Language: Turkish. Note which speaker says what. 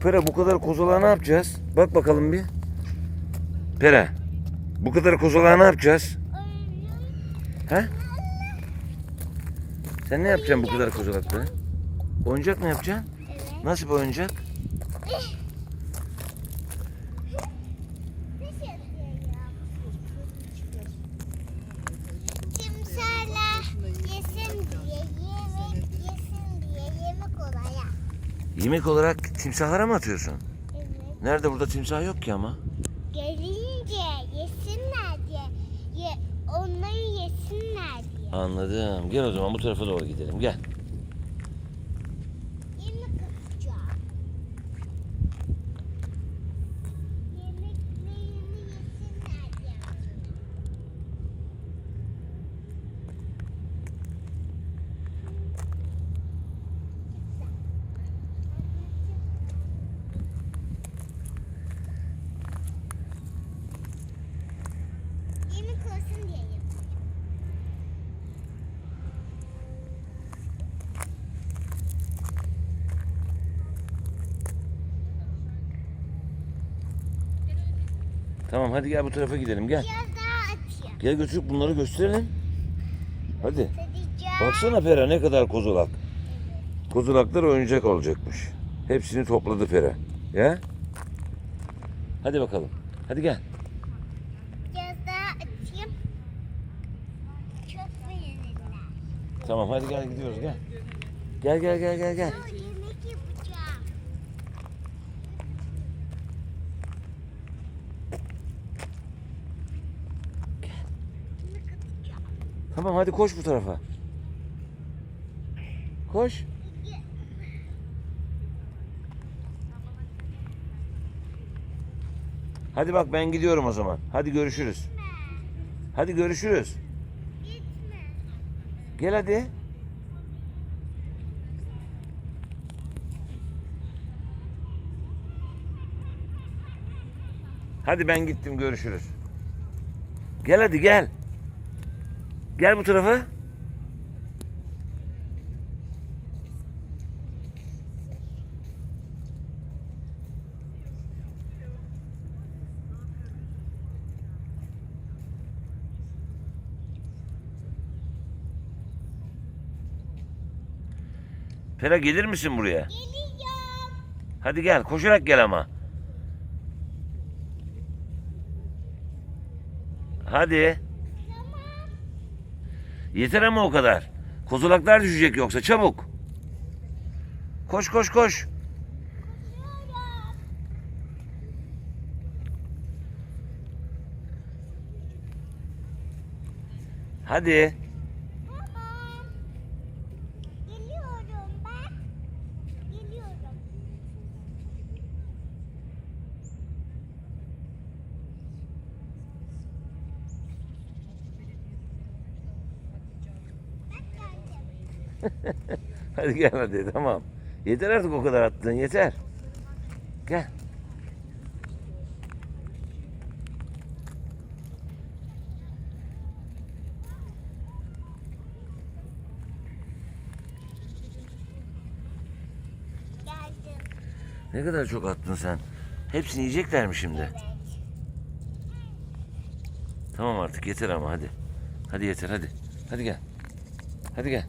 Speaker 1: Pera bu kadar kozalağı ne yapacağız? Bak bakalım bir. Pera. Bu kadar kozalağı ne yapacağız? He? Sen ne yapacaksın bu kadar kozalakla? Oyuncak mı yapacaksın?
Speaker 2: Evet.
Speaker 1: Nasıl bir oyuncak?
Speaker 2: Timsahlar yesin diye, yemek yesin diye yemek olaya.
Speaker 1: Yemek olarak timsahlara mı atıyorsun?
Speaker 2: Evet.
Speaker 1: Nerede burada timsah yok ki ama.
Speaker 2: Gelince yesinler diye, ye, onları yesinler diye.
Speaker 1: Anladım. Gel o zaman bu tarafa doğru gidelim. Gel.
Speaker 2: Yemek atacağım. Yemeklerini yesinler diye. Olsun diye yapıyorum.
Speaker 1: Tamam hadi gel bu tarafa gidelim gel.
Speaker 2: Biraz daha atayım.
Speaker 1: Gel götürüp bunları gösterelim. Hadi.
Speaker 2: Tadacağım.
Speaker 1: Baksana Pera ne kadar kozulak. Kozulaklar oyuncak olacakmış. Hepsini topladı Pera. Ya? Hadi bakalım. Hadi gel.
Speaker 2: Biraz daha atayım. Çok beğenirler.
Speaker 1: Tamam hadi gel gidiyoruz gel. Gel gel gel gel gel. Tamam hadi koş bu tarafa. Koş. Hadi bak ben gidiyorum o zaman. Hadi görüşürüz. Hadi görüşürüz. Gel hadi. Hadi ben gittim görüşürüz. Gel hadi gel. Gel bu tarafa. Pera gelir misin buraya?
Speaker 2: Geliyorum.
Speaker 1: Hadi gel koşarak gel ama. Hadi.
Speaker 2: Tamam.
Speaker 1: Yeter ama o kadar. Kozulaklar düşecek yoksa çabuk. Koş koş koş. Hadi.
Speaker 2: Tamam. Geliyorum ben. Geliyorum. Ben geldim.
Speaker 1: Hadi gel hadi tamam. Yeter artık o kadar attın yeter. Gel. Ne kadar çok attın sen. Hepsini yiyecekler mi şimdi?
Speaker 2: Evet.
Speaker 1: Tamam artık yeter ama hadi. Hadi yeter hadi. Hadi gel. Hadi gel.